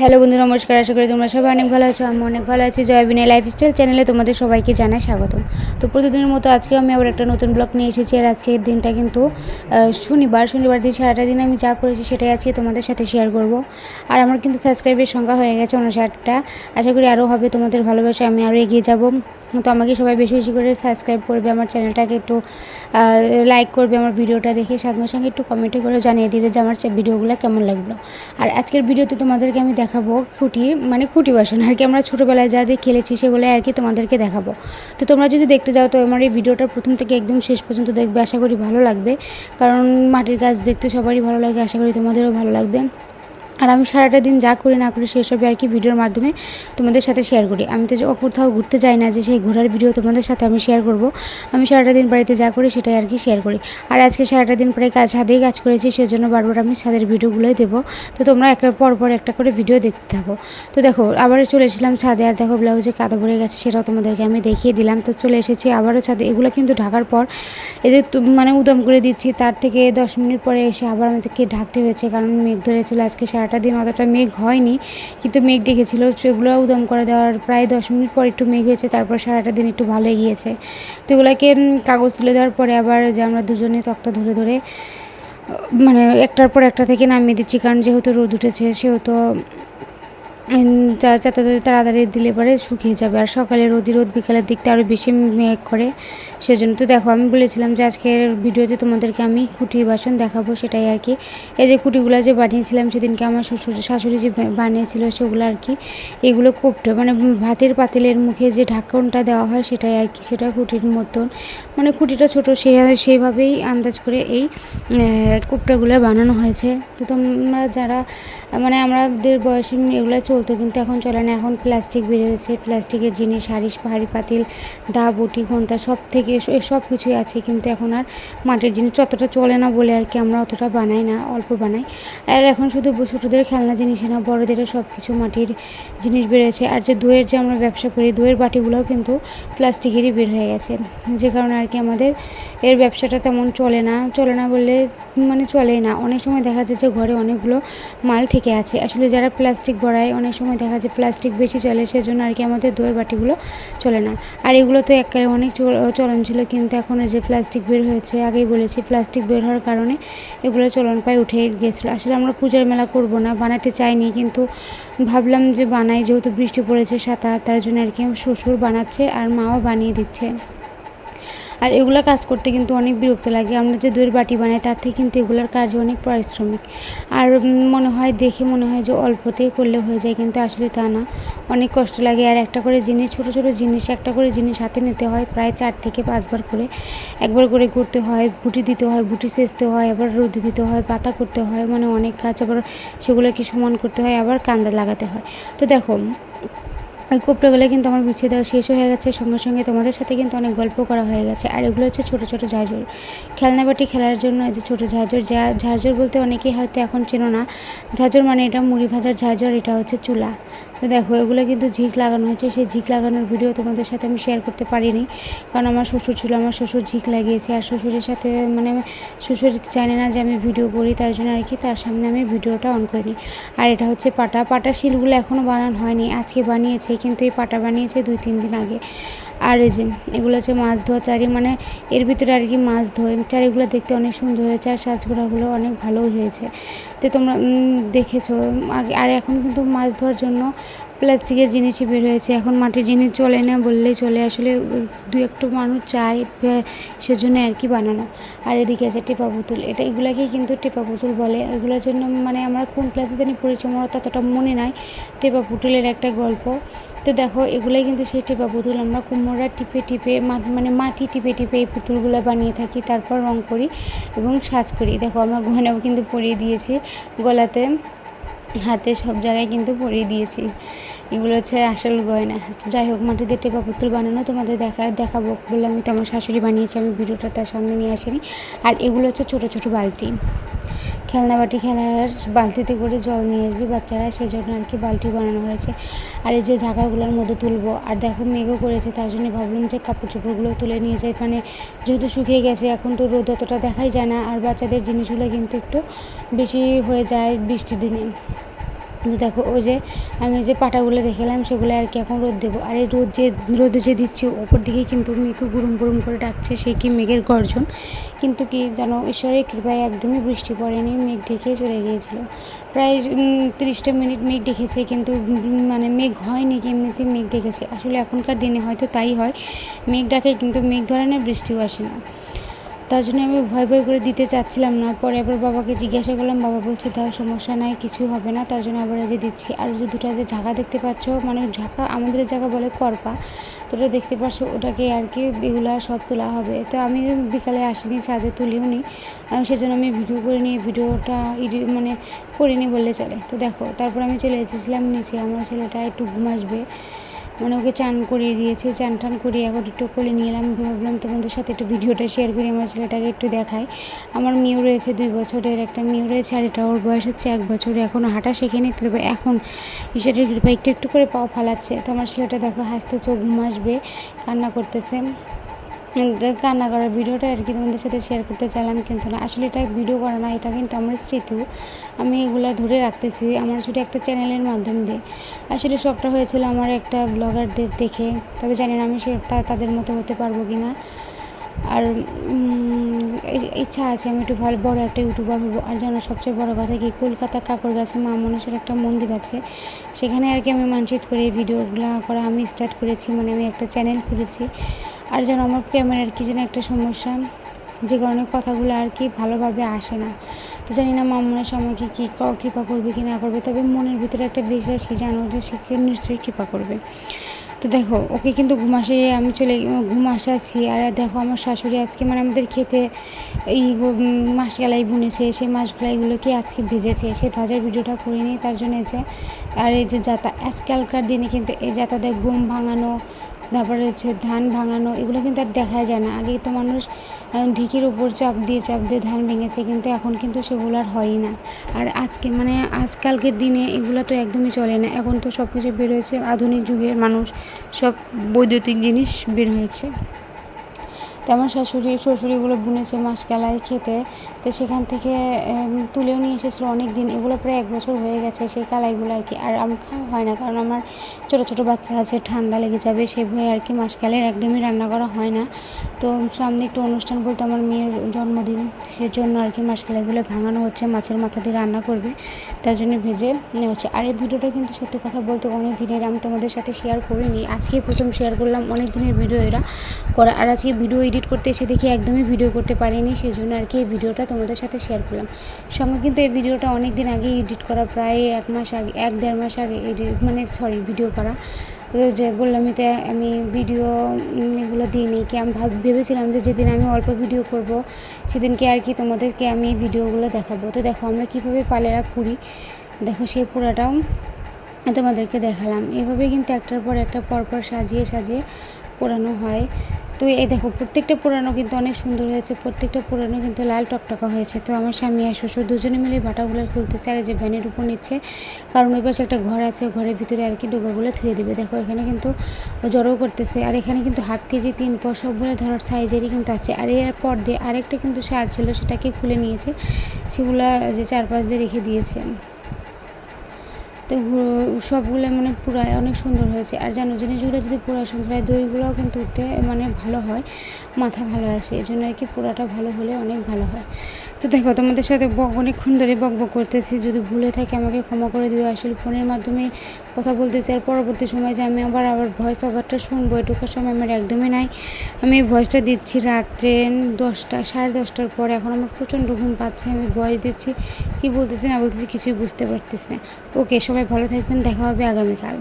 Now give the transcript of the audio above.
Hello বন্ধু নমস্কার। আশা করি তোমরা সবাই অনেক ভালো আছো আমি অনেক ভালো আছি। জয়বিনের লাইফস্টাইল চ্যানেলে তোমাদের সবাইকে জানাই স্বাগতম। তো প্রতিদিনের মতো আজকে আমি আবার একটা নতুন ব্লগ নিয়ে এসেছি, আর আজকের দিনটা কিন্তু শনিবার। শনিবার দিন সারাটা দিন আমি যা করেছি সেটাই আজকে তোমাদের সাথে শেয়ার করব। আর আমার কিন্তু সাবস্ক্রাইবের সংখ্যা হয়ে গেছে উনষাটটা আশা করি আরও হবে তোমাদের ভালোবাসা, আমি আরও এগিয়ে যাব। তো আমাকে সবাই বেশি বেশি করে সাবস্ক্রাইব করবে, আমার চ্যানেলটাকে একটু লাইক করবে, আমার ভিডিওটা দেখে সঙ্গে সঙ্গে একটু কমেন্টে করে জানিয়ে দেবে যে আমার ভিডিওগুলো কেমন লাগল। আর আজকের ভিডিওতে তোমাদেরকে আমি দেখাবো খুঁটি মানে খুঁটি বাসন। আর কি আমরা ছোটোবেলায় যা দিয়ে খেলেছি সেগুলো আর কি তোমাদেরকে দেখাবো। তো তোমরা যদি দেখতে যাও, তো আমার এই ভিডিওটা প্রথম থেকে একদম শেষ পর্যন্ত দেখবে। আশা করি ভালো লাগবে। কারণ মাটির গাছ দেখতে সবারই ভালো লাগে। আশা করি তোমাদেরও ভালো লাগবে। আর আমি সারাটা দিন যা করি না করি সেসবই আর কি ভিডিওর মাধ্যমে তোমাদের সাথে শেয়ার করি। আমি তো কোথাও ঘুরতে যাই না যে সেই ঘোরার ভিডিও তোমাদের সাথে আমি শেয়ার করব। আমি সারাটা দিন বাড়িতে যা করি সেটাই আর কি শেয়ার করি। আর আজকে সারাটা দিন প্রায় কাজ ছাদেই কাজ করেছি, সেজন্য বারবার আমি ছাদের ভিডিওগুলোই দেবো। তো তোমরা একটার পর পর একটা করে ভিডিও দেখতে থাকো। তো দেখো আবার চলে এসেছিলাম ছাদে আর দেখো ব্লাউজে কাদা ভরে গেছে, সেটাও তোমাদেরকে আমি দেখিয়ে দিলাম। তো চলে এসেছি আবারও ছাদে, এগুলো কিন্তু ঢাকার পর। এই যে মানে উদম করে দিচ্ছি, তার থেকে দশ মিনিট পরে এসে আবার আমাদেরকে ঢাকতে হয়েছে, কারণ মেঘ ধরেছিল আজকে সারাটা দিন অতটা মেঘ হয়নি, কিন্তু মেঘ ডেকেছিল সেগুলো উদম করে দেওয়ার প্রায় দশ মিনিট পর একটু মেঘ হয়েছে, তারপর সারাটা দিন একটু ভালোই গিয়েছে তো এগুলোকে কাগজ তুলে দেওয়ার পরে আবার যে আমরা দুজনে তক্তা ধরে ধরে মানে একটার পর একটা থেকে নামিয়ে দিচ্ছি, কারণ যেহেতু রোদ উঠেছে, সেহেতু যাতে তাড়াতাড়ি দিলে পরে শুকিয়ে যাবে। আর সকালে রোদি রোদ বিকালের দিকটা আরও বেশি মেঘ করে, সেজন্য তো দেখো, আমি বলেছিলাম যে আজকের ভিডিওতে তোমাদেরকে আমি খুঁটির বাসন দেখাবো, সেটাই আর কি। এই যে খুঁটিগুলো যে বানিয়েছিলাম, সেদিনকে আমার শ্বশুর শাশুড়ি যে বানিয়েছিল, সেগুলো আর কি, এগুলো কোপটা মানে ভাতের পাতিলের মুখে যে ঢাকনটা দেওয়া হয়, সেটাই আর কি, সেটা খুঁটির মতন। মানে খুঁটিটা ছোটো, সে সেইভাবেই আন্দাজ করে এই কোপটাগুলো বানানো হয়েছে। তো তোমরা যারা মানে আমাদের বয়সে এগুলো চলতো কিন্তু এখন চলে না। এখন প্লাস্টিক বেরিয়েছে। প্লাস্টিকের জিনিস হাড়ি হাড়ি পাতিল, দা, বটি, ঘণ্টা সব থেকে সব কিছুই আছে। কিন্তু এখন আর মাটির জিনিস অতটা চলে না বলে আর কি আমরা অতটা বানাই না, অল্প বানাই। আর এখন শুধু ছোটোদের খেলনা জিনিসই না, বড়োদেরও সব কিছু মাটির জিনিস বেরোয়েছে। আর যে দইয়ের যে আমরা ব্যবসা করি দইয়ের বাটিগুলোও কিন্তু প্লাস্টিকেরই বের হয়ে গেছে। যে কারণে আর কি আমাদের এর ব্যবসাটা তেমন চলে না। চলে না বললে মানে চলেই না। অনেক সময় দেখা যায় যে ঘরে অনেকগুলো মাল থেকে আছে। আসলে যারা প্লাস্টিক ভরায় অনেক সময় দেখা যায় প্লাস্টিক বেশি চলে, সেজন্য আর কি আমাদের দইয়ের বাটিগুলো চলে না। আর এগুলো তো এককালে অনেক চল- চলন ছিল, কিন্তু এখন যে প্লাস্টিক বের হয়েছে, আগেই বলেছি প্লাস্টিক বের হওয়ার কারণে এগুলো চলন পায় উঠে গেছিল। আসলে আমরা পূজার মেলা করব না, বানাতে চাইনি, কিন্তু ভাবলাম যে বানাই, যেহেতু বৃষ্টি পড়েছে সাঁতার, তার জন্য আর কি শ্বশুর বানাচ্ছে আর মাও বানিয়ে দিচ্ছে। আর এগুলো কাজ করতে কিন্তু অনেক বিরক্ত লাগে। আমরা যে দইয়ের বাটি বানাই, তার থেকে কিন্তু এগুলোর কাজ অনেক পারিশ্রমিক। আর মনে হয়, দেখে মনে হয় যে অল্পতেই করলে হয়ে যায়, কিন্তু আসলে তা না। অনেক কষ্ট লাগে। আর একটা করে জিনিস, ছোট ছোট জিনিস, একটা করে জিনিস হাতে নিতে হয় প্রায় চার থেকে পাঁচবার করে। একবার করে করতে হয়, বুটি দিতে হয়, বুটি সেচতে হয়, আবার রোদে দিতে হয়, পাতা করতে হয় মানে অনেক কাজ আবার সেগুলোকে সমান করতে হয়, আবার কান্দা লাগাতে হয়। তো দেখো ওই কোপড়াগুলো কিন্তু আমার বিছিয়ে দেওয়া শেষ হয়ে গেছে। সঙ্গে সঙ্গে তোমাদের সাথে কিন্তু অনেক গল্প করা হয়ে গেছে। আর এগুলো হচ্ছে ছোটো ছোটো ঝাঁঝর। খেলনাবাটি খেলার জন্য যে ছোটো ঝাঁঝর, যা ঝাঁঝর বলতে অনেকেই হয়তো এখন চেনো না। ঝাঁঝর মানে এটা মুড়ি ভাজার ঝাঁঝর, এটা হচ্ছে চুলা। তো দেখো, এগুলো কিন্তু ঝিক লাগানো হয়েছে। সেই ঝিক লাগানোর ভিডিও তোমাদের সাথে আমি শেয়ার করতে পারিনি। কারণ আমার শ্বশুর ছিল, আমার শ্বশুর ঝিক লাগিয়েছে। আর শ্বশুরের সাথে মানে শ্বশুর জানে না যে আমি ভিডিও করি, তার জন্য আর কি তার সামনে আমি ভিডিওটা অন করিনি। আর এটা হচ্ছে পাটা। পাটা শিলগুলো এখনও বানানো হয়নি, আজকে বানিয়েছে, কিন্তু এই পাটা বানিয়েছে দুই তিন দিন আগে। আর এই যে, এগুলো হচ্ছে মাছ ধোয়া চারি মানে এর ভিতরে আর কি মাছ ধোয় চারিগুলো দেখতে অনেক সুন্দর হয়েছে আর সাজগোড়াগুলো অনেক ভালোই হয়েছে। তো তোমরা দেখেছ। আর এখন কিন্তু মাছ ধোয়ার জন্য প্লাস্টিকের জিনিসই বের হয়েছে। এখন মাটির জিনিস চলে না বললেই চলে। আসলে দু একটু মানুষ চায় সেজন্য আর কি বানানো। আর এদিকে আছে টেপা পুতুল এটা এগুলাকেই কিন্তু টেপা পুতুল বলে। এগুলোর জন্য মানে আমরা কোন ক্লাসে জানি পড়েছি আমার ততটা মনে নাই। টেপা পুতুলের একটা গল্প। তো দেখো, এগুলোই কিন্তু সেই টেপা পুতুল আমরা কুমোরা টিপে টিপে মানে মাটি টিপে টিপে এই পুতুলগুলো বানিয়ে থাকি। তারপর রং করি এবং সাজ করি। দেখো, আমরা গয়নাও কিন্তু পরিয়ে দিয়েছি গলাতে। হাতে সব জায়গায় কিন্তু পরিয়ে দিয়েছি। এগুলো হচ্ছে আসল গয়না। তো যাই হোক মাটিতে টেপা পুতুল বানানো তোমাদের দেখা, দেখাবো বলে আমি আমার শাশুড়ি বানিয়েছি, আমি ভিডিওটা তার সামনে নিয়ে আসিনি। আর এগুলো হচ্ছে ছোটো ছোটো বালতি। খেলনা বাটি খেলার বালতিতে করে জল নিয়ে আসবি বাচ্চারা সেই জন্য আর কি বালতি বানানো হয়েছে। আর এই যে ঝাঁকাগুলোর মধ্যে তুলবো, আর দেখো মেঘও করেছে, তার জন্য ভাবলাম যে কাপড় চোপড়গুলো তুলে নিয়ে যাই। মানে যেহেতু শুকিয়ে গেছে, এখন তো রোদ অতটা দেখাই যায় না, আর বাচ্চাদের জিনিসগুলো কিন্তু একটু বেশি হয়ে যায় বৃষ্টির দিনে। কিন্তু দেখো, ওই যে আমি যে পাটাগুলো দেখালাম, সেগুলো আর কি এখন রোদ দেবো। আর এই রোদ যে, রোদে যে দিচ্ছি, ওপর দিকে কিন্তু মেঘে গুরুম গুরুম করে ডাকছে, সে কি মেঘের গর্জন? কিন্তু কি যেন ঈশ্বরের কৃপায় একদমই বৃষ্টি পড়েনি, মেঘ ঢেকে চলে গিয়েছিল। প্রায় তিরিশটা মিনিট মেঘ ডেকেছে, কিন্তু মানে মেঘ হয়নি কি এমনিতে মেঘ ডেকেছে। আসলে এখনকার দিনে হয়তো তাই হয়। মেঘ ডাকে কিন্তু মেঘ ধরনের বৃষ্টিও আসে না। তার জন্য আমি ভয় ভয় করে দিতে চাচ্ছিলাম না। পরে আবার বাবাকে জিজ্ঞাসা করলাম, বাবা বলছে তার সমস্যা নাই, কিছু হবে না। তার জন্য আবার যে দিচ্ছি। আর যে দুটো যে ঝাঁকা দেখতে পাচ্ছ মানে ঝাঁকা আমাদের জায়গা বলে করপা তো ওটা দেখতে পাচ্ছ ওটাকে আর কি এগুলা সব তোলা হবে। তো আমি বিকালে আসিনি, ছাদে তুলিও নি। সেজন্য আমি ভিডিও করে নিয়ে, ভিডিওটা এডি মানে করিনি বললে চলে। তো দেখো, তারপর আমি চলে এসেছিলাম নিচে। আমার ছেলেটা একটু ঘুম আসবে। মানে ওকে চান করিয়ে দিয়েছে, চান টান করিয়ে এখন একটু করে নিয়ে এলাম। ভাবলাম তোমাদের সাথে একটু ভিডিওটা শেয়ার করি, আমার ছেলেটাকে একটু দেখায় আমার মেয়েও রয়েছে দুই বছরের, একটা মেয়েও রয়েছে আর এটা ওর বয়স হচ্ছে এক বছর এখনও হাঁটা শেখেনি তবে এখন ঈশ্বরের কৃপা একটু একটু করে পাও ফালাচ্ছে। তো আমার ছেলেটা দেখো হাসতে চোখ ঘুম আসবে, কান্না করতেছে। কান্না করার ভিডিওটা আর কি তোমাদের সাথে শেয়ার করতে চাইলাম কিন্তু না। আসলে এটা ভিডিও করা না, এটা কিন্তু আমার স্মৃতি। আমি এগুলো ধরে রাখতেছি, আমার ছোটো একটা চ্যানেলের মাধ্যম দিয়ে। আসলে শখটা হয়েছিল আমার একটা ব্লগারদের দেখে, তবে জানি না আমি সে তাদের মতো হতে পারব কি না আর ইচ্ছা আছে আমি একটু ভালো বড় একটা ইউটিউবার হব। আর জানো সবচেয়ে বড় কথা কি, কলকাতা কাকরগাছে মা মনসার একটা মন্দির আছে। সেখানে আর কি আমি মানসিক করে ভিডিওগুলো করা আমি স্টার্ট করেছি মানে আমি একটা চ্যানেল খুলেছি। আর যেন আমার ক্যামেরার কি যেন একটা সমস্যা যে কারণে কথাগুলো আর কি ভালোভাবে আসে না। তো জানি না মা মনের সময়কে কী কৃপা করবে কি না করবে তবে মনের ভিতরে একটা বিশ্বাস কি জানো যে সে নিশ্চয়ই কৃপা করবে। তো দেখো ওকে কিন্তু ঘুম আসে আমি চলে ঘুম আসাচ্ছি আর দেখো আমার শাশুড়ি আজকে মানে আমাদের খেতে এই উম, বুনেছে সেই মাসগুলাইগুলোকে আজকে ভেজেছে সেই ভাজার ভিডিওটা করে নিই তার জন্য যে আর এই যে যাতা আজকালকার দিনে কিন্তু এই যাতাতে ঘুম ভাঙানো তারপরে হচ্ছে ধান ভাঙানো, এগুলো কিন্তু আর দেখা যায় না। আগে তো মানুষ ঢিকির উপর চাপ দিয়ে চাপ দিয়ে ধান ভেঙেছে, কিন্তু এখন কিন্তু সেগুলো আর হয়ই না। আর আজকে মানে আজকালকের দিনে এগুলো তো একদমই চলে না। এখন তো সব কিছু বের হয়েছে, আধুনিক যুগের মানুষ, সব বৈদ্যুতিক জিনিস বের হয়েছে। তো আমার শাশুড়ি, শ্বশুরিগুলো বুনেছে মাসকালাই খেতে। তো সেখান থেকে তুলেও নিয়ে এসেছিল অনেক দিন এগুলো প্রায় এক বছর হয়ে গেছে সেই কালাইগুলো আর কি। আর আমার খাওয়া হয় না, কারণ আমার ছোটো ছোটো বাচ্চা আছে, ঠান্ডা লেগে যাবে সে ভয়ে আর কি মাসকালের একদমই রান্না করা হয় না। তো সামনে একটু অনুষ্ঠান বলতে আমার মেয়ের জন্মদিন, সেজন্য আর কি মাসকালাইগুলো ভাঙানো হচ্ছে, মাছের মাথা দিয়ে রান্না করবে, তার জন্য ভেজে নেওয়া হচ্ছে। আর এই ভিডিওটা কিন্তু সত্যি কথা বলতে অনেক দিনের, আমি তোমাদের সাথে শেয়ার করিনি। আজকে প্রথম শেয়ার করলাম, অনেক দিনের ভিডিও এরা। করা। আর আজকে ভিডিও এডিট করতে এসে দেখি একদমই ভিডিও করতে পারিনি সেই জন্য আর কি এই ভিডিওটা তোমাদের সাথে শেয়ার করলাম। সঙ্গে কিন্তু এই ভিডিওটা অনেক দিন আগে এডিট করা, প্রায় এক মাস আগে, এক দেড় মাস আগে এডিট মানে সরি ভিডিও করা। তো যে বললামই তো আমি ভিডিও এগুলো দিইনি, কি আমি ভাব- ভেবেছিলাম যে যেদিন আমি অল্প ভিডিও করব, সেদিনকে আর কি তোমাদেরকে আমি ভিডিওগুলো দেখাবো। তো দেখো আমরা কীভাবে পালেরা পুরি, দেখো সেই পুরাটাও তোমাদেরকে দেখালাম। এভাবে কিন্তু একটার পর একটা পরপর সাজিয়ে সাজিয়ে পোড়ানো হয়। তো এই দেখো, প্রত্যেকটা পুরানো কিন্তু অনেক সুন্দর হয়েছে, প্রত্যেকটা পুরানো কিন্তু লাল টকটকা হয়েছে। তো আমার স্বামী আর শ্বশুর দুজনে মিলে বাটাগুলো আর এই যে ভ্যানের উপর নিচ্ছে, কারণ ওই পাশে একটা ঘর আছে, ঘরের ভিতরে আর কি ডোকাগুলো থুয়ে দেবে। দেখো, এখানে কিন্তু জড়ো করতেছে, আর এখানে কিন্তু হাফ কেজি তিন প সবগুলো ধরার সাইজেরই কিন্তু আছে। আর এর পর দিয়ে আরেকটা কিন্তু সার ছিল, সেটাকে খুলে নিয়েছে, সেগুলো যে চারপাশ দিয়ে রেখে দিয়েছে। তো সবগুলো মানে পুরাই অনেক সুন্দর হয়েছে। আর জানো, জিনিসগুলো যদি পুরা সুন্দর হয় দইগুলোও কিন্তু উঠতে মানে ভালো হয়, মাথা ভালো আসে। এই জন্য আর কি পুরাটা ভালো হলে অনেক ভালো হয়। তো দেখো, তোমাদের সাথে অনেকক্ষণ ধরে বক বক করতেছি। যদি ভুলে থাকে, আমাকে ক্ষমা করে দিও। আসলে ফোনের মাধ্যমে কথা বলতেছি। আর পরবর্তী সময় যে আমি আবার আবার ভয়েস ওভারটা শুনব, এটুকুর সময় আমার একদমই নাই। আমি ভয়েসটা দিচ্ছি রাত্রে দশটা, সাড়ে দশটার পর। এখন আমার প্রচণ্ড ঘুম পাচ্ছে, আমি ভয়েস দিচ্ছি। কি বলতেছি, না বলতেছি কিছুই বুঝতে পারতেছি না। ওকে, সবাই ভালো থাকবেন। দেখা হবে আগামীকাল।